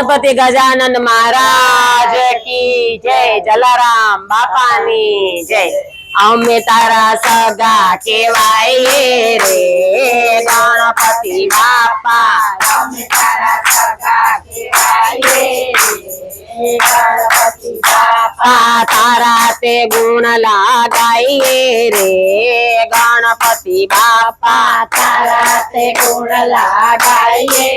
ગણપતિ ગજાનન મહારાજ કી જય જલારામ બાપાની જય અમે તારા સગા કેવાય રે ગણપતિ બાપા અમે તારા સગા કહેવાઈએ રે ગણપતિ બાપા આ તારા તે ગુણ લાગાઈએ રે गणपति बापा तारा से गुण लगाइए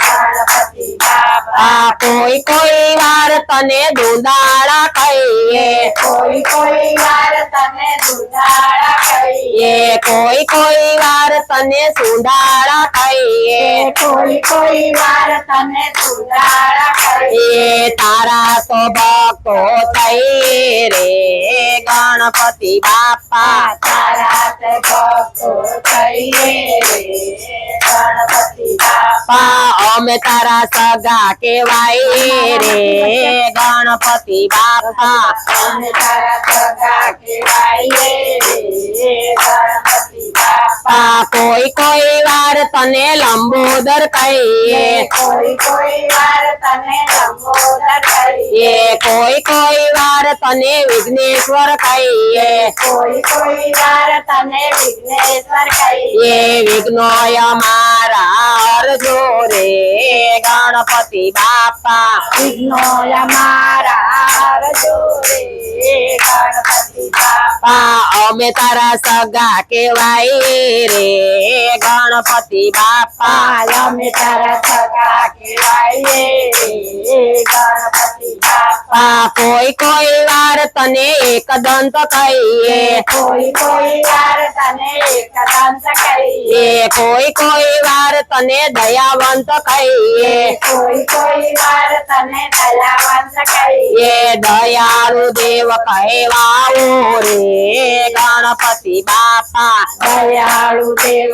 गणपति बापा कोई कोई बार तने दुधारा कहिए कोई कोई बार तने दुधारा कहिए कोई कोई बार तने सुधारा कहिए कोई कोई बार तने सुधारा कहिए तारा तो भक्तो सही रे. गणपति बापा। तारात गणपति बापा। ओम तारा सगा के वाई रे। गणपति बापा। ओम तारा सगा के वाई रे બાપા પા કોઈ કોઈ વાર તને લંબોદર કહીએ કોઈ કોઈ વાર તને લંબોદર કહીએ એ કોઈ કોઈ વાર તને વિઘ્નેશ્વર કહીએ કોઈ કોઈ વાર તને વિઘ્નેશ્વર કહીએ એ વિઘ્નો અમારા અરજો રે ગણપતિ બાપા વિઘ્નો અમારા હરજો રે ગણપતિ બાપા પા અમે તારા સગા કેવાય રે ગણપતિ બાપા. અમે તારા સગા કેવાય રે ગણપતિ બાપા કોઈ કોઈ વાર તને એક દંત કહીએ. કોઈ કોઈ વાર તને એકદંત કહીએ. એ કોઈ કોઈ વાર તને દયાવંત કહીએ. કોઈ કોઈ વાર તને દયાવંત કહીએ. એ દયાળુ દેવ કહેવાઓ રે गणपति बापा दयालु देव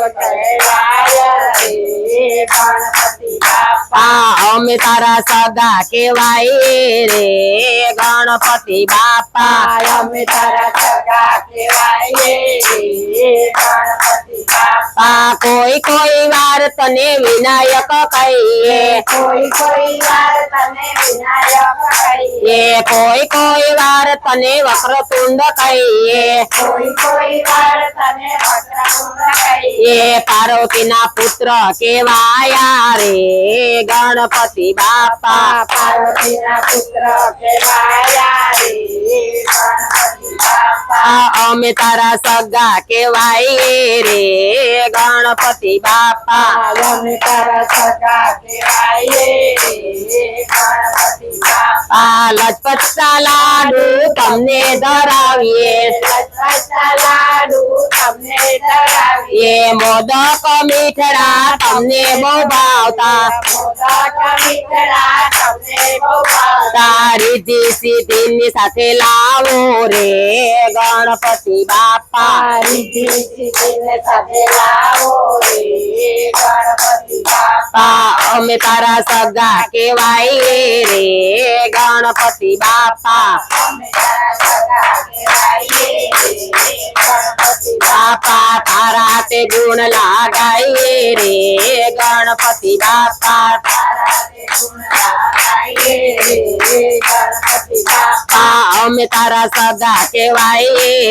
गणपति बापा हमें तारा सदा के वाई रे गणपति बापा हम तारा सदा के वाई रे गणपति बापा कोई कोई बार तने विनायक कहिए कोई कोई बार तने विनायक કહીએ કોઈ કોઈ વાર તને વક્રતુંડ કહીએ. કોઈ કોઈ વાર તને વક્રતુંડ કહીએ એ પાર્વતીના પુત્ર કેવાયા રે, ગણપતિ બાપા. પાર્વતીના પુત્ર બાપા આ અમે તારા સગા કેવાય રે ગણપતિ બાપા અમે તારા સગા કહેવાઈએ રે ગણપતિ બાપા આ લજપતના લાડુ તમને ધરાવીએ લજ્જતા લાડુ તમને ધરાવીએ એ મોદક મીઠડા તમને બહુ ભાવતા મોદક મીઠડા તમને બહુ ભાવતા તારી સીધી સાથે લાવો રે ગણપતિ બાપા રીતિ સીધીને સાથે લાવો રે ગણપતિ બાપા આ અમે તારા સગા કેવાય રે ગણપતિ બાપા અમે તારા સગા કહેવાઈએ રે ગણપતિ બાપા તારા તે ગુણ લાગાય રે ગણપતિ બાપા તારા તે ગુણ ગાઈએ बापा में तारा सदा के वाई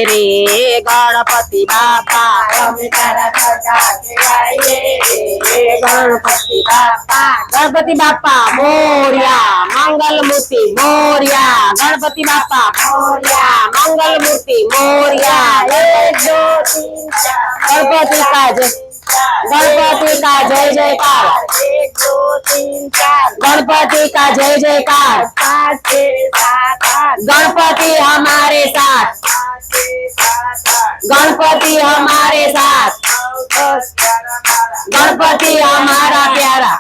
रे, गणपति बापा में तारा सदा के वाई रे गणपति बापा गणपति बापा मोरिया। मंगल मूर्ति मोरिया गणपति बापा मोरिया। मंगल मूर्ति मोरिया एक गणपति का जय, गणपति का जय, जयकार। एक, दो, तीन, चार। गणपति का जय जयकार। गणपति हमारे साथ। गणपति हमारे साथ। गणपति हमारा प्यारा।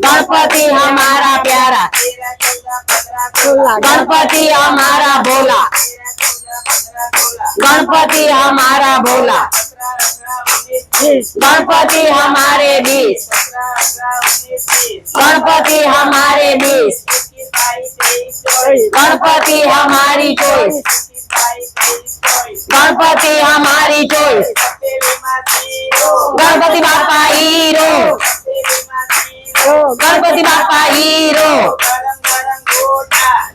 गणपति हमारा प्यारा। गणपति हमारा भोला। गणपति हमारा भोला। गणपति हमारे बीच। गणपति हमारे बीच। गणपति हमारी चोस गणपति हमारी चोस गणपति बापा हीरो। गणपति बापा हीरो।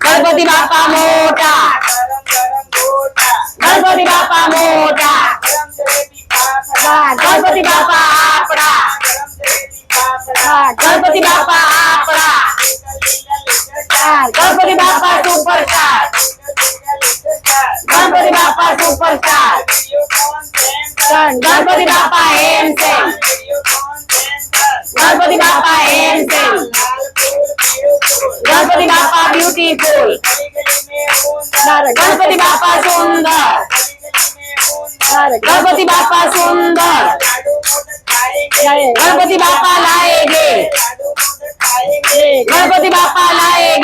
गणपति बापा मोटा। गणपति बापा मोटा। હા, ગણપતિ બાપા આપણા હા, ગણપતિ બાપા આપણા હા, ગણપતિ બાપા સુપર સ્ટાર ગણપતિ બાપા સુપર સ્ટાર ગણપતિ બાપા એમ છે ગણપતિ બાપા એમ છે ગણપતિ બાપા બ્યુટીફુલ. ગણપતિ બાપા સુંદર. गणपती बाप्पा सुंदर. गणपती बाप्पा लाए गे गणपती बाप्पा लाए